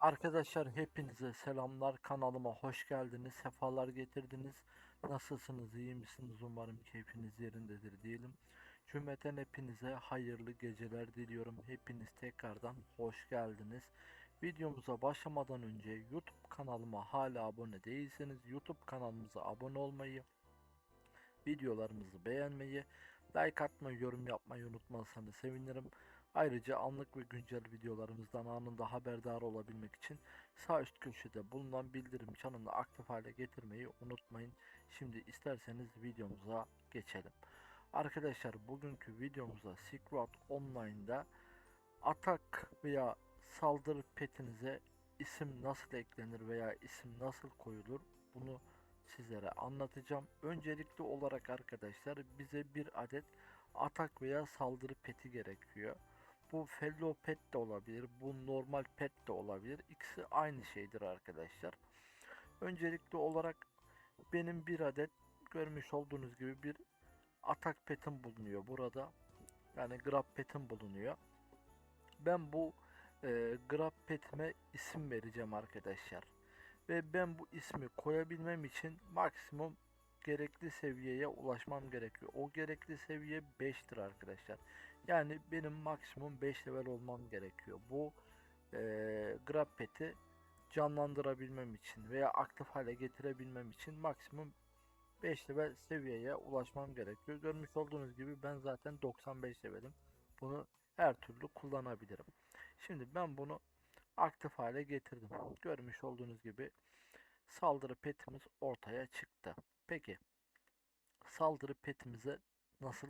Arkadaşlar hepinize selamlar. Kanalıma hoş geldiniz. Sefalar getirdiniz. Nasılsınız? İyi misiniz? Umarım keyfiniz yerindedir diyelim. Cümleten hepinize hayırlı geceler diliyorum. Hepiniz tekrardan hoş geldiniz. Videomuza başlamadan önce youtube kanalıma hala abone değilseniz youtube kanalımıza abone olmayı videolarımızı beğenmeyi like atmayı yorum yapmayı unutmazsanız sevinirim Ayrıca anlık ve güncel videolarımızdan anında haberdar olabilmek için sağ üst köşede bulunan bildirim çanını aktif hale getirmeyi unutmayın. Şimdi isterseniz videomuza geçelim. Arkadaşlar bugünkü videomuzda Silk Online'da atak veya saldırı petinize isim nasıl eklenir veya isim nasıl koyulur bunu sizlere anlatacağım. Öncelikli olarak arkadaşlar bize bir adet atak veya saldırı peti gerekiyor. Bu fellow pet de olabilir. Bu normal pet de olabilir. İkisi aynı şeydir arkadaşlar. Öncelikli olarak benim bir adet görmüş olduğunuz gibi bir atak petim bulunuyor burada. Yani grab petim bulunuyor. Ben bu e, grab petime isim vereceğim arkadaşlar. Ve ben bu ismi koyabilmem için maksimum gerekli seviyeye ulaşmam gerekiyor. O gerekli seviye 5'tir arkadaşlar. Yani benim maksimum 5 level olmam gerekiyor. Bu e, grab pet'i canlandırabilmem için veya aktif hale getirebilmem için maksimum 5 level seviyeye ulaşmam gerekiyor. Görmüş olduğunuz gibi ben zaten 95 levelim. Bunu her türlü kullanabilirim. Şimdi ben bunu aktif hale getirdim. Görmüş olduğunuz gibi saldırı petimiz ortaya çıktı. Peki saldırı petimize nasıl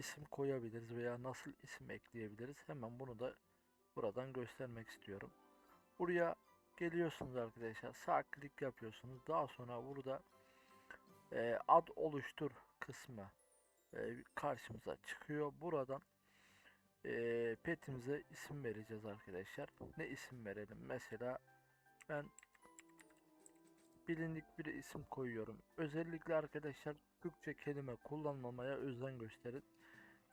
isim koyabiliriz veya nasıl isim ekleyebiliriz? Hemen bunu da buradan göstermek istiyorum. Buraya geliyorsunuz arkadaşlar. Sağ klik yapıyorsunuz. Daha sonra burada e, ad oluştur kısmı e, karşımıza çıkıyor. Buradan e, petimize isim vereceğiz arkadaşlar. Ne isim verelim? Mesela ben bilindik bir isim koyuyorum. Özellikle arkadaşlar Türkçe kelime kullanmamaya özen gösterin.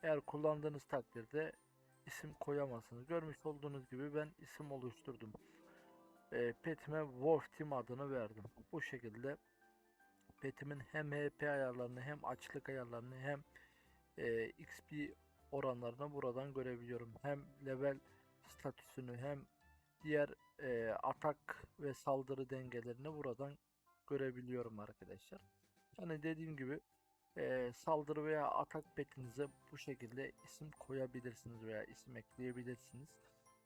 Eğer kullandığınız takdirde isim koyamazsınız. Görmüş olduğunuz gibi ben isim oluşturdum. E, petime Wolf Team adını verdim. Bu şekilde petimin hem HP ayarlarını hem açlık ayarlarını hem e, XP oranlarını buradan görebiliyorum. Hem level statüsünü hem diğer e, atak ve saldırı dengelerini buradan görebiliyorum arkadaşlar. Yani dediğim gibi e, saldırı veya atak petinize bu şekilde isim koyabilirsiniz veya isim ekleyebilirsiniz.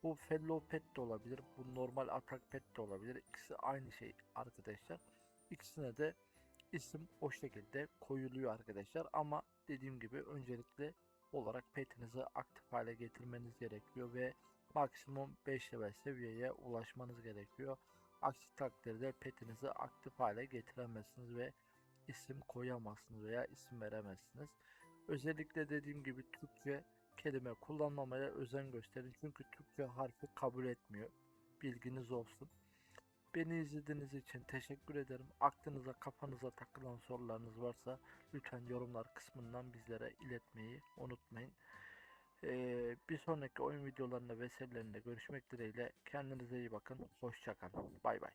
Bu fellow pet de olabilir. Bu normal atak pet de olabilir. İkisi aynı şey arkadaşlar. İkisine de isim o şekilde koyuluyor arkadaşlar. Ama dediğim gibi öncelikle olarak petinizi aktif hale getirmeniz gerekiyor ve maksimum 5 level seviyeye ulaşmanız gerekiyor. Aksi takdirde petinizi aktif hale getiremezsiniz ve isim koyamazsınız veya isim veremezsiniz. Özellikle dediğim gibi Türkçe kelime kullanmamaya özen gösterin. Çünkü Türkçe harfi kabul etmiyor. Bilginiz olsun. Beni izlediğiniz için teşekkür ederim. Aklınıza kafanıza takılan sorularınız varsa lütfen yorumlar kısmından bizlere iletmeyi unutmayın. Ee, bir sonraki oyun videolarında ve serilerinde görüşmek dileğiyle. Kendinize iyi bakın. Hoşçakalın. Bay bay.